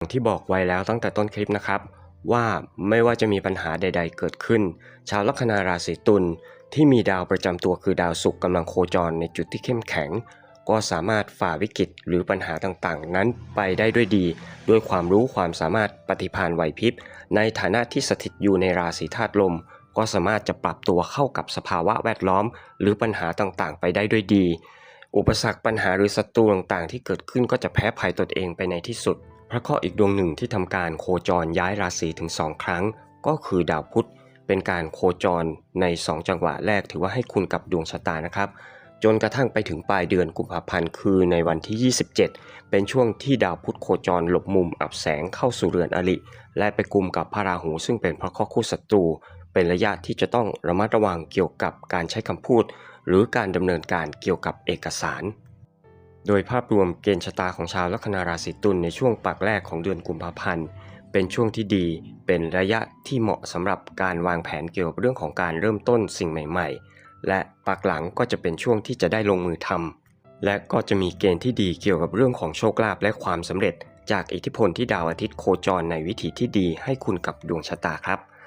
อย่างที่บอกไว้แล้วตั้งแต่ต้นคลิปนะครับ ว่าไม่ว่าจะมีปัญหาใด ๆ เกิดขึ้น ชาวลัคนาราศีตุลที่มีดาวประจำตัวคือดาวศุกร์กำลังโคจรในจุดที่เข้มแข็ง ก็สามารถฝ่าวิกฤตหรือปัญหาต่างๆ นั้นไปได้ด้วยดี ด้วยความรู้ความสามารถปฏิภาณไหวพริบ ในฐานะที่สถิตอยู่ในราศีธาตุลม ก็สามารถจะปรับตัวเข้ากับสภาวะแวดล้อม หรือปัญหาต่างๆ ไปได้ด้วยดี อุปสรรคปัญหาหรือศัตรูต่างๆ ที่เกิดขึ้นก็จะแพ้ภัยตนเองไปในที่สุด พระเคราะห์อีกดวงหนึ่งที่ทำการโคจรย้ายราศีถึง2ครั้ง ก็คือดาวพุธเป็นการโคจรใน 2 จังหวะแรกถือว่าให้คุณกับดวงชะตานะครับ จนกระทั่งไปถึงปลายเดือนกุมภาพันธ์คือในวันที่ 27 เป็นช่วงที่ดาวพุธโคจรหลบมุมอับแสงเข้าสู่เรือนอริและไปกลุ่มกับพระราหูซึ่งเป็นพระเคราะห์คู่ศัตรูเป็นระยะที่จะต้องระมัดระวังเกี่ยวกับการใช้คำพูด หรือการดำเนินการเกี่ยวกับเอกสาร โดยภาพรวมเกณฑ์ชะตาของชาวลัคนาราศีตุลในช่วงปักแรกของเดือนกุมภาพันธ์ เป็นช่วงที่ดี เป็นระยะที่เหมาะสำหรับการวางแผนเกี่ยวกับเรื่องของการเริ่มต้นสิ่งใหม่ ๆ และปักหลังก็จะเป็นช่วงที่จะได้ลงมือทำและก็จะมีเกณฑ์ที่ดีเกี่ยวกับเรื่องของโชคลาภและความสำเร็จ จากอิทธิพลที่ดาวอาทิตย์โคจรในวิถีที่ดีให้คุณกับดวงชะตาครับ